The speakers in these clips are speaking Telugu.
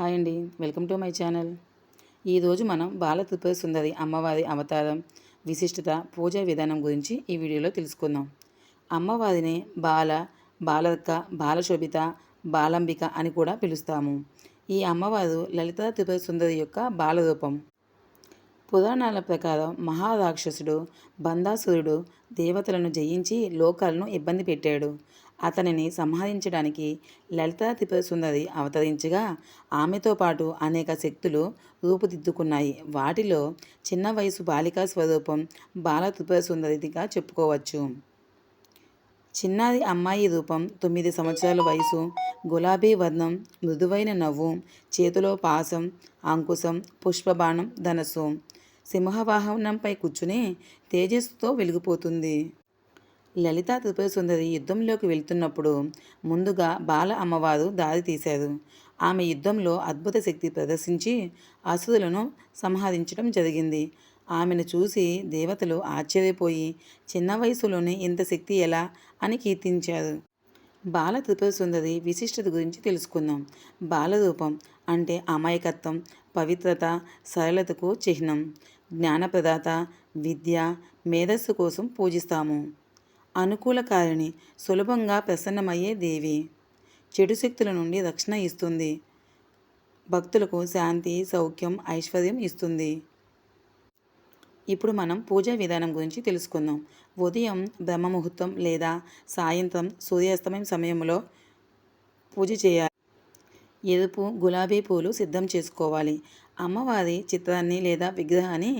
హాయ్ అండి. Welcome to my channel. ఈరోజు మనం బాల త్రిపుర సుందరి అమ్మవారి అవతారం విశిష్టత పూజా విధానం గురించి ఈ వీడియోలో తెలుసుకుందాం. అమ్మవారిని బాల బాలక్క బాలశోభిత బాలంబిక అని కూడా పిలుస్తాము. ఈ అమ్మవారు లలిత త్రిపుర సుందరి యొక్క బాలరూపం. పురాణాల ప్రకారం మహారాక్షసుడు బందాసురుడు దేవతలను జయించి లోకాలను ఇబ్బంది పెట్టాడు. అతనిని సంహరించడానికి లలితా త్రిపుర సుందరి అవతరించగా ఆమెతో పాటు అనేక శక్తులు రూపుదిద్దుకున్నాయి. వాటిలో చిన్న వయసు బాలికా స్వరూపం బాల త్రిపుర చెప్పుకోవచ్చు. చిన్నారి అమ్మాయి రూపం తొమ్మిది సంవత్సరాల వయసు గులాబీ వర్ణం మృదువైన నవ్వు చేతిలో పాసం అంకుశం పుష్పబాణం ధనస్సు. సింహవాహనంపై కూర్చుని తేజస్సుతో వెలిగిపోతుంది. లలిత త్రిపుర సుందరి యుద్ధంలోకి వెళ్తున్నప్పుడు ముందుగా బాల అమ్మవారు దారి తీశారు. ఆమె యుద్ధంలో అద్భుత శక్తి ప్రదర్శించి అసురులను సంహరించడం జరిగింది. ఆమెను చూసి దేవతలు ఆశ్చర్యపోయి చిన్న వయసులోనే ఇంత శక్తి ఎలా? అని కీర్తించారు. బాల త్రిపుర సుందరి విశిష్టత గురించి తెలుసుకుందాం. బాలరూపం అంటే అమాయకత్వం పవిత్రత సరళతకు చిహ్నం. జ్ఞానప్రదాత విద్య మేధస్సు కోసం పూజిస్తాము. అనుకూలకారిణి సులభంగా ప్రసన్నమయ్యే దేవి. చెడు శక్తుల నుండి రక్షణ ఇస్తుంది. భక్తులకు శాంతి సౌఖ్యం ఐశ్వర్యం ఇస్తుంది. ఇప్పుడు మనం పూజా విధానం గురించి తెలుసుకుందాం. ఉదయం బ్రహ్మముహూర్తం లేదా సాయంత్రం సూర్యాస్తమయం సమయంలో పూజ చేయాలి. ఎరుపు గులాబీ పూలు సిద్ధం చేసుకోవాలి. అమ్మవారి చిత్రాన్ని లేదా విగ్రహాన్ని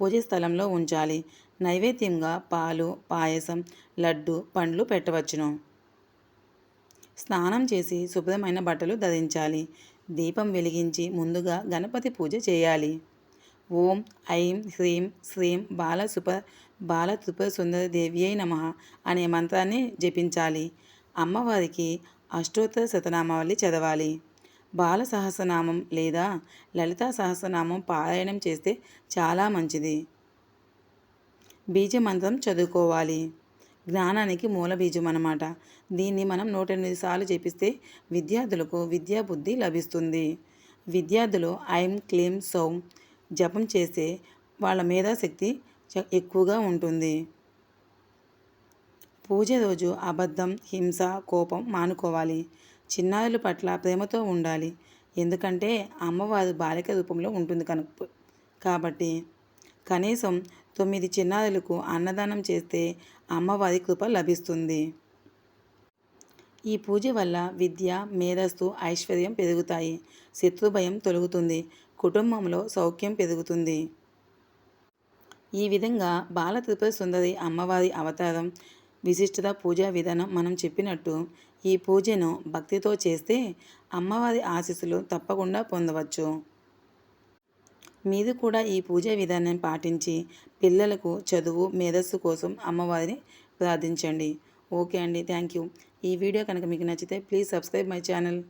పూజ స్థలంలో ఉంచాలి. నైవేద్యంగా పాలు పాయసం లడ్డు పండ్లు పెట్టవచ్చును. స్నానం చేసి శుభ్రమైన బట్టలు ధరించాలి. దీపం వెలిగించి ముందుగా గణపతి పూజ చేయాలి. ఓం ఐం హ్రీం శ్రీం బాల సుప బాల త్రిపుర సుందర దేవ్యై నమ అనే మంత్రాన్ని జపించాలి. అమ్మవారికి అష్టోత్తర శతనామావళి చదవాలి. బాల సహస్రనామం లేదా లలితా సహస్రనామం పారాయణం చేస్తే చాలా మంచిది. బీజమంత్రం చదువుకోవాలి. జ్ఞానానికి మూల బీజం అన్నమాట దీన్ని మనం నూట ఎనిమిది సార్లు చేపిస్తే విద్యార్థులకు విద్యా బుద్ధి లభిస్తుంది. విద్యార్థులు ఐం క్లీం సౌం జపం చేస్తే వాళ్ళ మేధాశక్తి ఎక్కువగా ఉంటుంది. పూజ రోజు అబద్ధం హింస కోపం మానుకోవాలి. చిన్నారుల పట్ల ప్రేమతో ఉండాలి. ఎందుకంటే అమ్మవారు బాలిక రూపంలో ఉంటుంది కనుక కాబట్టి కనీసం తొమ్మిది చిన్నారులకు అన్నదానం చేస్తే అమ్మవారి కృప లభిస్తుంది. ఈ పూజ వల్ల విద్య మేధస్సు ఐశ్వర్యం పెరుగుతాయి. శత్రుభయం తొలగుతుంది. కుటుంబంలో సౌఖ్యం పెరుగుతుంది. ఈ విధంగా బాల త్రిపుర సుందరి అమ్మవారి అవతారం విశిష్టత పూజా విధానం మనం చెప్పినట్టు ఈ పూజను భక్తితో చేస్తే అమ్మవారి ఆశీస్సులు తప్పకుండా పొందవచ్చు. మీరు కూడా ఈ పూజా విధానాన్ని పాటించి పిల్లలకు చదువు మేధస్సు కోసం అమ్మవారిని ప్రార్థించండి. ఓకే అండి. Thank you. ఈ వీడియో కనుక మీకు నచ్చితే ప్లీజ్ సబ్స్క్రైబ్ మై ఛానల్